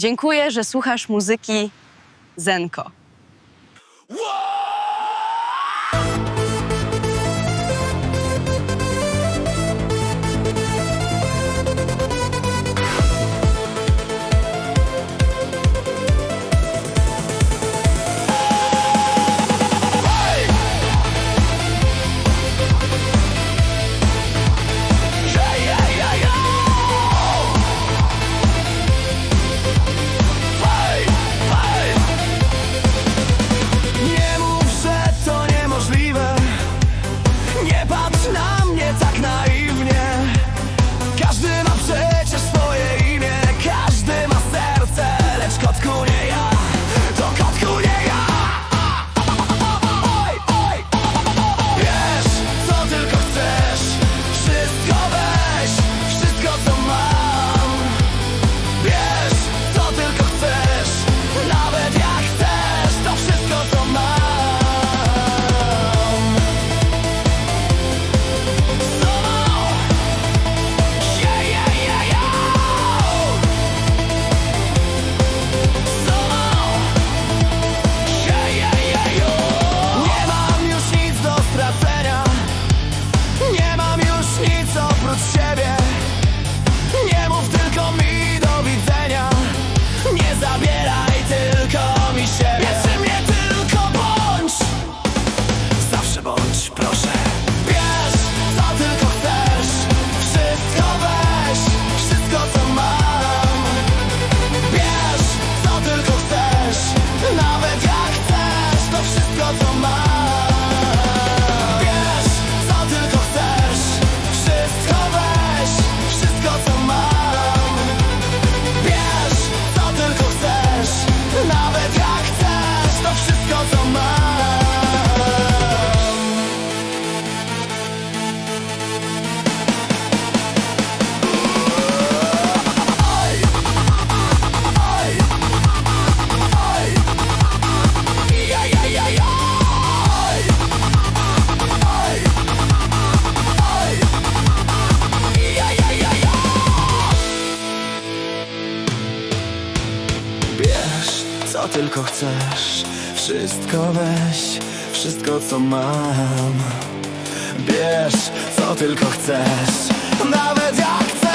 Dziękuję, że słuchasz muzyki Zenko. co tylko chcesz. Wszystko weź, wszystko co mam. Bierz, co tylko chcesz. Nawet jak chcesz.